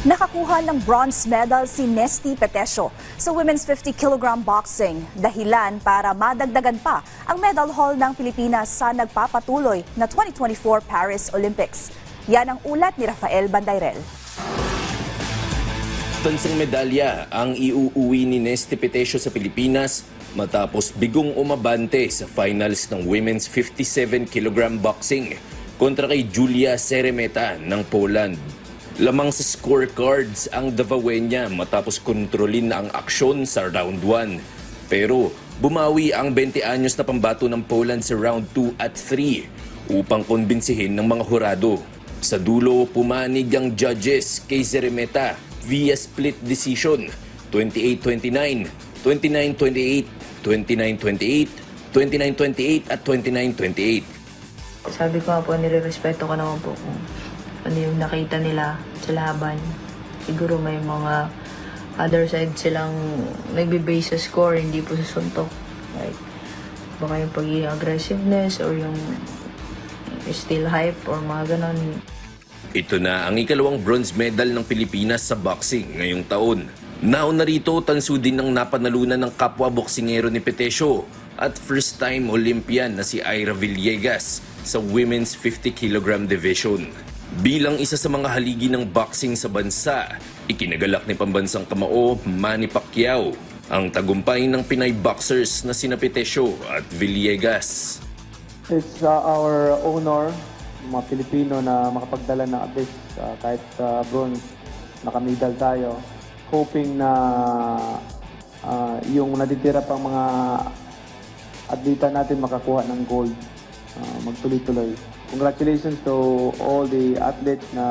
Nakakuha ng bronze medal si Nesty Petesio sa women's 50 kg boxing. Dahilan para madagdagan pa ang medal haul ng Pilipinas sa nagpapatuloy na 2024 Paris Olympics. Yan ang ulat ni Rafael Bandayrel. Tansang medalya ang iuuwi ni Nesty Petesio sa Pilipinas matapos bigong umabante sa finals ng women's 57 kg boxing kontra kay Julia Seremeta ng Poland. Lamang sa scorecards ang Davawenya matapos kontrolin na ang aksyon sa round 1. Pero bumawi ang 20 anyos na pambato ng Poland sa round 2 at 3 upang konbinsihin ng mga hurado. Sa dulo, pumanig ang judges kay Seremeta via split decision 28-29, 29-28, 29-28, 29-28 at 29-28. Sabi ko nga po, nire-respeto ko naman po kung ano yung nakita nila sa laban. Siguro may mga other side silang nagbe-base sa score, hindi po sa suntok. Like, baka yung pagiging aggressiveness or yung still hype or mga ganon. Ito na ang ikalawang bronze medal ng Pilipinas sa boxing ngayong taon. Nauna rito, tanso din ng napanalunan ng kapwa boksingero ni Petesio at first time Olympian na si Ira Villegas sa women's 50 kg division. Bilang isa sa mga haligi ng boxing sa bansa, ikinagalak ni pambansang kamao Manny Pacquiao ang tagumpay ng Pinay boxers na sina Petesio at Villegas. It's uh, our honor, mga Pilipino na makapagdala ng least uh, kahit uh, bronze, nakamedal tayo. Hoping na uh, yung natitira pang mga atleta natin makakuha ng gold, uh, magtuloy-tuloy. Congratulations to all the athletes na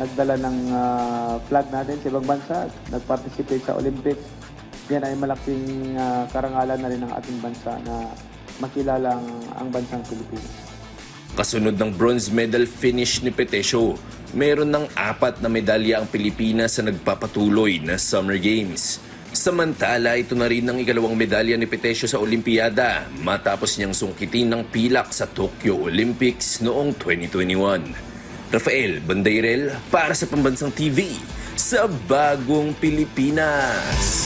nagdala ng uh, flag natin sa ibang bansa, nag-participate sa Olympics. Yan ay malaking uh, karangalan na rin ng ating bansa na makilala ang, ang bansang Pilipinas. Kasunod ng bronze medal finish ni Petesio, meron ng apat na medalya ang Pilipinas sa nagpapatuloy na Summer Games. Samantala, ito na rin ang ikalawang medalya ni Petesio sa Olimpiada matapos niyang sungkitin ng pilak sa Tokyo Olympics noong 2021. Rafael Bandairel para sa Pambansang TV sa Bagong Pilipinas.